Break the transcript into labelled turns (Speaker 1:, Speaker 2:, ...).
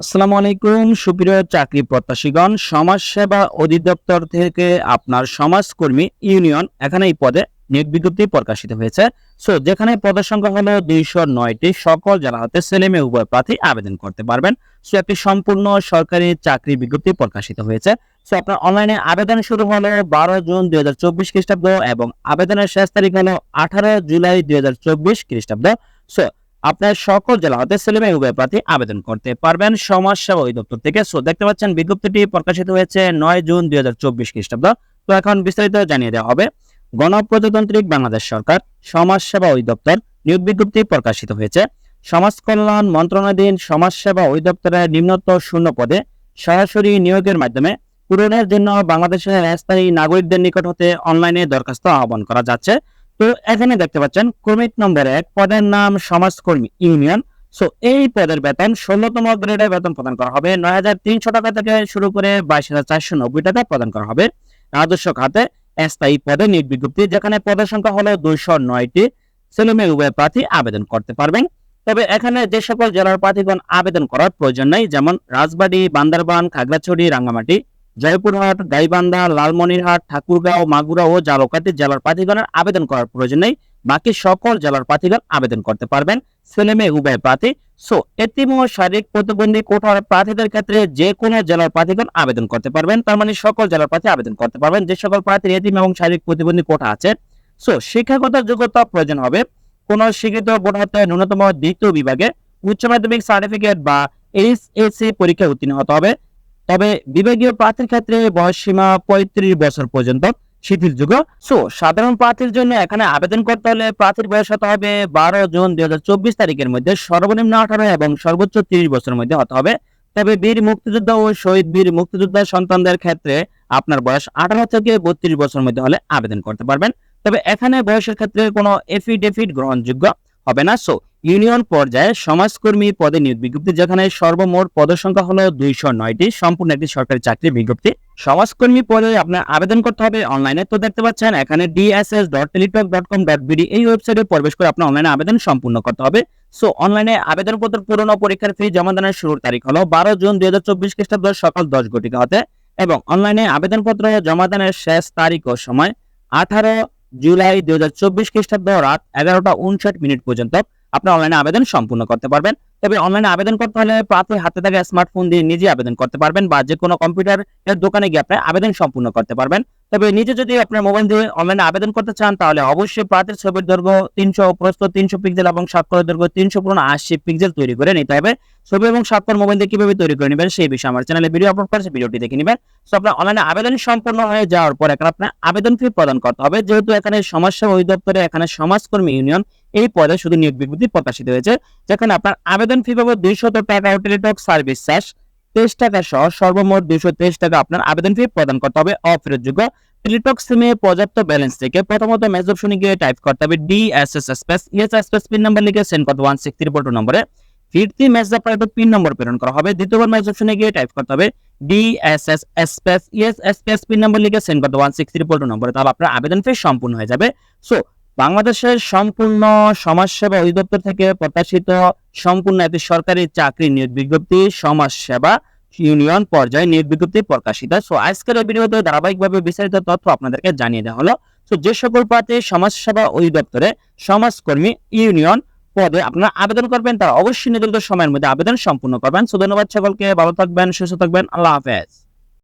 Speaker 1: আসসালামু আলাইকুম, সুপ্রিয় চাকরি প্রত্যাশীগণ সমাজ সেবা অধিদপ্তর থেকে আপনার সমাজকর্মী ইউনিয়ন এখানে এই পদে নিয়োগ বিজ্ঞপ্তি প্রকাশিত হয়েছে। সো, যেখানে পদের সংখ্যা হলো দুইশো নয়টি, সকল জেলা হতে ছেলে মেয়ে উভয় প্রার্থী আবেদন করতে পারবেন। সো, একটি সম্পূর্ণ সরকারি চাকরি বিজ্ঞপ্তি প্রকাশিত হয়েছে। সো, আপনার অনলাইনে আবেদন শুরু হলো বারো জুন দুই হাজার চব্বিশ খ্রিস্টাব্দ এবং আবেদনের শেষ তারিখ হলো আঠারো জুলাই দুই হাজার চব্বিশ খ্রিস্টাব্দ। সো আপনার সকল জেলা হতে ছেলে মেয়ে উভয় প্রার্থী আবেদন করতে পারবেন। সমাজ সেবা অধিদপ্তর থেকে। সো দেখতে পাচ্ছেন, বিজ্ঞপ্তিটি প্রকাশিত হয়েছে নয় জুন দুই হাজার চব্বিশ খ্রিস্টাব্দ। তো এখন বিস্তারিত জানিয়ে দেওয়া হবে। গণপ্রজাতান্ত্রিক বাংলাদেশ সরকার, সমাজ সেবা অধিদপ্তর, নিয়োগ বিজ্ঞপ্তি প্রকাশিত হয়েছে। সমাজ কল্যাণ মন্ত্রণাধীন সমাজ সেবা অধিদপ্তরের নিম্নতর শূন্য পদে সরাসরি নিয়োগের মাধ্যমে পূরণের জন্য বাংলাদেশের স্থায়ী নাগরিকদের নিকট হতে অনলাইনে দরখাস্ত আহ্বান করা যাচ্ছে। তো এখানে দেখতে পাচ্ছেন ক্রমিক নম্বর এক পদের নাম সমাজকর্মী ইউনিয়ন। সো এই পদের বেতন ষোলোতম গ্রেডের বেতন প্রদান করা হবে। নয় হাজার তিনশো টাকা থেকে শুরু করে বাইশ হাজার চারশো নব্বই টাকা প্রদান করা হবে। রাজস্ব খাতে স্থায়ী পদে নিয়োগ বিজ্ঞপ্তি, যেখানে পদের সংখ্যা হলো দুইশো নয়টি। ছেলে মেয়ে উভয় প্রার্থী আবেদন করতে পারবেন। তবে এখানে যে সকল জেলার প্রার্থীগণ আবেদন করার প্রয়োজন নেই, যেমন রাজবাড়ী, বান্দরবান, খাগড়াছড়ি, রাঙ্গামাটি জয়পুরহাট, গাইবান্ধা, লালমনিরহাট, ঠাকুরগাঁও, মাগুরা ও জালকাতি জেলার প্রার্থীগণের আবেদন করার প্রয়োজন নেই। বাকি সকল জেলার প্রার্থীগণ আবেদন করতে পারবেন। ছেলে উভয় প্রার্থী। সো, এতিম ও শারীরিক প্রতিবন্ধী কোঠার প্রার্থীদের ক্ষেত্রে যে কোনো জেলার প্রার্থীগণ আবেদন করতে পারবেন। তার মানে সকল জেলার প্রার্থী আবেদন করতে পারবেন। যে সকল প্রার্থীর এতিম এবং শারীরিক প্রতিবন্ধী কোঠা আছে। সো, শিক্ষাগত যোগ্যতা প্রয়োজন হবে। কোন শিক্ষিত বোর্ড ন্যূনতম দ্বিতীয় বিভাগে উচ্চ মাধ্যমিক সার্টিফিকেট বা এইচএসসি পরীক্ষায় উত্তীর্ণ হতে হবে। তবে বিভাগীয় প্রার্থীর ক্ষেত্রে বয়স সীমা পঁয়ত্রিশ বছর পর্যন্ত শিথিলযোগ্য সো, সাধারণ প্রার্থীর জন্য এখানে আবেদন করতে হলে প্রার্থীর বয়স হতে হবে বারো জুন দুই হাজার চব্বিশ তারিখের মধ্যে। সর্বনিম্ন আঠারো এবং সর্বোচ্চ তিরিশ বছরের মধ্যে হতে হবে। তবে বীর মুক্তিযোদ্ধা ও শহীদ বীর মুক্তিযোদ্ধার সন্তানদের ক্ষেত্রে আপনার বয়স আঠারো থেকে বত্রিশ বছরের মধ্যে হলে আবেদন করতে পারবেন। তবে এখানে বয়সের ক্ষেত্রে কোনো এফিডেভিট গ্রহণযোগ্য। হবে না। সো ইউনিয়ন পর্যায়ে সমাজকর্মী পদে নিয়োগ বিজ্ঞপ্তি, যেখানে সর্বমোট পদের সংখ্যা হলো দুইশো নয়টি। সম্পূর্ণ একটি সরকারি চাকরির বিজ্ঞপ্তি। সমাজকর্মী পদে আপনার আবেদন করতে হবে অনলাইনে তো দেখতে পাচ্ছেন, এখানে DSS dot Teletalk dot com dot BD এই ওয়েবসাইটে প্রবেশ করে আপনার অনলাইনে আবেদন সম্পূর্ণ করতে হবে। সো অনলাইনে আবেদনপত্র পূরণ পরীক্ষার ফি জমা দানের শুরুর তারিখ হলো বারো জুন দুই হাজার চব্বিশ খ্রিস্টাব্দ সকাল দশ ঘটিকা হতে। এবং অনলাইনে আবেদনপত্র জমা দানের শেষ তারিখ ও সময় আঠারো জুলাই দুই হাজার চব্বিশ খ্রিস্টাব্দ রাত এগারোটা উনষাট মিনিট পর্যন্ত আপনার অনলাইনে আবেদন সম্পূর্ণ করতে পারবেন। তবে অনলাইনে আবেদন করতে হলে প্রার্থী হাতে থাকা স্মার্টফোন দিয়ে নিজে আবেদন করতে পারবেন বা যে কোনো কম্পিউটার দোকানে গিয়ে আপনি আবেদন সম্পূর্ণ করতে পারবেন। তবে নিজে যদি আপনার মোবাইল দিয়ে অনলাইনে আবেদন করতে চান, তাহলে অবশ্যই প্রার্থীর ছবির দৈর্ঘ্য তিনশো, প্রস্থ তিনশো পিক্সেল এবং স্বাক্ষরের দৈর্ঘ্য তিনশো পুরো আশি পিক্সেল তৈরি করে নিতে হবে। ছবি এবং স্বাক্ষর মোবাইল দিয়ে কীভাবে তৈরি করে নেবেন, সেই বিষয়ে আমার চ্যানেলে ভিডিও আপলোড করেছে ভিডিওটি দেখে নেবেন। তো আপনার অনলাইনে আবেদন সম্পূর্ণ হয়ে যাওয়ার পর এখানে আপনার আবেদন ফি প্রদান করতে হবে। যেহেতু এখানে সমাজসেবা অধিদপ্তরে এখানে সমাজকর্মী ইউনিয়ন এই পদে শুধু নিয়োগ বিজ্ঞপ্তি প্রকাশিত হয়েছে, যেখানে আপনার আবেদন ফি পাবে দুইশত টাকা টেলিটক সার্ভিস শেষ তেইশ টাকা সহ সর্বমোট দুইশো তেইশ টাকা আপনার আবেদন ফি প্রদান করতে হবে। অফেরতযোগ্য টেলিটক সিমে পর্যাপ্ত ব্যালেন্স থেকে প্রথমত মেজ অপশনে গিয়ে টাইপ করতে হবে DSS space ES space pin number লিখে সেন্ড করতে ওয়ান সিক্স থ্রি টু নম্বরে। ফিরতি মেজ অপারেটর পিন নম্বর প্রেরণ করা হবে। দ্বিতীয়বার মেজ অপশনে গিয়ে টাইপ করতে হবে DSS space ES space pin number লিখে সেন্ড করতে ওয়ান সিক্স থ্রি টু নম্বরে। তাহলে আপনার আবেদন ফি সম্পূর্ণ হয়ে যাবে। সো বাংলাদেশের সম্পূর্ণ সমাজসেবা অধিদপ্তর থেকে প্রকাশিত সম্পূর্ণ একটি সরকারি চাকরি নিয়োগ বিজ্ঞপ্তি, সমাজসেবা ইউনিয়ন পর্যায়ে নিয়োগ বিজ্ঞপ্তি প্রকাশিত সো আজকের ভিডিওতে ধারাবাহিকভাবে বিস্তারিত তথ্য আপনাদেরকে জানিয়ে দেওয়া হলো। তো যে সকল প্রার্থী সমাজসেবা অধিদপ্তরে সমাজকর্মী ইউনিয়ন পদে আপনারা আবেদন করবেন, তারা অবশ্যই নির্ধারিত সময়ের মধ্যে আবেদন সম্পূর্ণ করবেন। সো ধন্যবাদ সকলকে, ভালো থাকবেন, সুস্থ থাকবেন, আল্লাহ হাফেজ।